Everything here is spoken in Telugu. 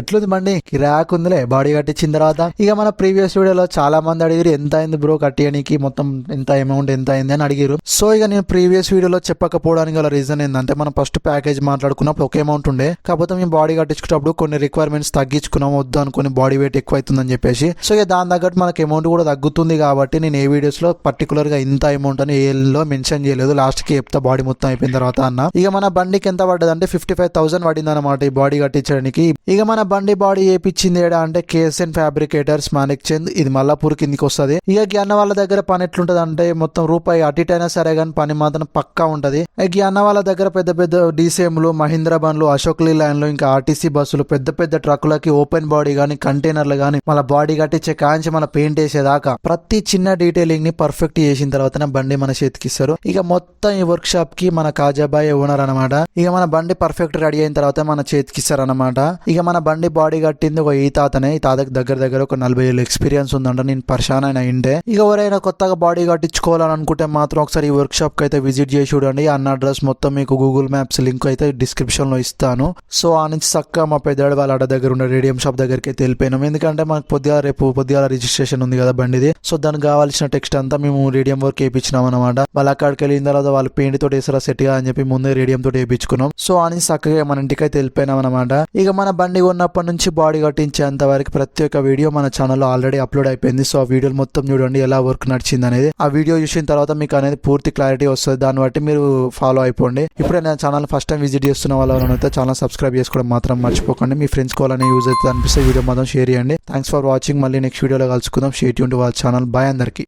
ఎట్లుంది బండి? కిరాక్ ఉందిలే బాడీ కట్టించిన తర్వాత. ఇక మన ప్రీవియస్ వీడియోలో చాలా మంది అడిగిరు ఎంత అయింది బ్రో కట్టియడానికి మొత్తం ఎంత అమౌంట్ ఎంత అయింది? అని అడిగిరు సో ఇక నేను ప్రీవియస్ వీడియోలో చెప్పకపోవడానికి గల రీజన్ ఏంటంటే మనం ఫస్ట్ ప్యాకేజ్ మాట్లాడుకున్నప్పుడు ఒకే అమౌంట్ ఉండే. కాకపోతే మేము బాడీ కట్టించుకున్నప్పుడు కొన్ని రిక్వైర్మెంట్స్ తగ్గించుకున్నాం వద్దు అనుకుని బాడీ వెయిట్ ఎక్కువ అవుతుందని చెప్పేసి. సో ఇక దాని తగ్గట్టు మనకి అమౌంట్ కూడా తగ్గుతుంది కాబట్టి నేను ఏ వీడియోస్లో పర్టికులర్గా ఇంత అమౌంట్ అని ఏలో మెన్షన్ చేయలేదు. లాస్ట్కి చెప్తా బాడీ మొత్తం అయిపోయిన తర్వాత అన్న. ఇక మన బండికి ఎంత పడ్డది అంటే ఫిఫ్టీ ఫైవ్ థౌసండ్ పడింది అనమాట ఈ బాడీ కట్టించడానికి. ఇక మన బండి బాడీ వేయించింది ఏడా అంటే కేఎస్ఎన్ ఫ్యాబ్రికేటర్స్ మానిక్ చంద్. ఇది మల్లాపూర్ కిందికి వస్తుంది. ఇక ఈ అన్న వాళ్ళ దగ్గర పని ఎట్లుంటది అంటే మొత్తం రూపాయి అటు ఇటు అయినా సరే కానీ పని మాత్రం పక్కా ఉంటది. ఇక అన్న వాళ్ళ దగ్గర పెద్ద పెద్ద డీసీఎంలు మహీంద్రా బండ్లు అశోక్ లీ లైన్లు ఇంకా ఆర్టీసీ బస్సులు పెద్ద పెద్ద ట్రక్కులకి ఓపెన్ బాడీ గానీ కంటైనర్లు గానీ మన బాడీ కట్టించే కాంచి మన పెయింట్ వేసేదాకా ప్రతి చిన్న డీటెయిలింగ్ని పర్ఫెక్ట్ చేసిన తర్వాతనే బండి మన చేతికి ఇస్తారు. ఇక మొత్తం ఈ వర్క్ షాప్కి మన కాజాబాయ్ ఓనర్ అనమాట ఇక మన బండి పర్ఫెక్ట్ రెడీ అయిన తర్వాత మన చేతికి ఇస్తారు అనమాట ఇక మన బండి బాడీ కట్టింది ఒక ఈ తాతనే. ఈ తాతకి దగ్గర దగ్గర ఒక నలభై ఏళ్ళు ఎక్స్పీరియన్స్ ఉందంట. నేను పర్షాన్ అయిన ఇంటే ఇక ఎవరైనా కొత్తగా బాడీ కట్టించుకోవాలని అనుకుంటే మాత్రం ఒకసారి ఈ వర్క్ షాప్కి అయితే విజిట్ చేసి చూడండి. అన్న అడ్రస్ మొత్తం మీకు గూగుల్ మ్యాప్స్ లింక్ అయితే డిస్క్రిప్షన్లో ఇస్తాను. సో ఆ నుంచి చక్కగా మా పెద్దవాడు వాళ్ళ అడ్డ దగ్గర ఉన్న రేడియం షాప్ దగ్గరికి అయితే వెళ్ళిపోయినాం. ఎందుకంటే మనకు పొద్దుగా రేపు పొద్దుగాల రిజిస్ట్రేషన్ ఉంది కదా బండిది. సో దానికి కావాల్సిన టెక్స్ట్ అంతా మేము రేడియం వర్క్ వేయించినాం అనమాట వాళ్ళ అక్కడికి వెళ్ళిన తర్వాత వాళ్ళు పెయింట్ తోటి వేసారా సెట్గా అని చెప్పి ముందే రేడియం తోటి వేయించుకున్నాం. సో ఆ నుంచి చక్కగా మన ఇంటికి అయితే వెళ్ళిపోయినాం అనమాట ఇక మన బండి ఉన్నప్పటి నుంచి బాడీ కట్టించేంత వరకు ప్రతి ఒక్క వీడియో మన ఛానల్లో ఆల్రెడీ అప్లోడ్ అయిపోయింది. సో ఆ వీడియోలు మొత్తం చూడండి ఎలా వర్క్ నడిచింది అనేది. ఆ వీడియో చూసిన తర్వాత మీకు అనేది పూర్తి క్లారిటీ వస్తుంది. దాన్ని బట్టి మీరు ఫాలో అయిపోండి. ఇప్పుడే ఛానల్ ఫస్ట్ టైం విజిట్ చేస్తున్న వాళ్ళైతే ఛానల్ సబ్స్క్రైబ్ చేసుకోవడం మాత్రం మర్చిపోకండి. మీ ఫ్రెండ్స్ కావాలని యూజ్ అవుతుంది అనిపిస్తే వీడియో మాత్రం షేర్ చేయండి. థ్యాంక్స్ ఫర్ వాచింగ్ మళ్ళీ నెక్స్ట్ వీడియోలో కలుసుకుందాం. షేర్ ఉంటుంది వాళ్ళ ఛానల్ బాయ్ అందరికీ.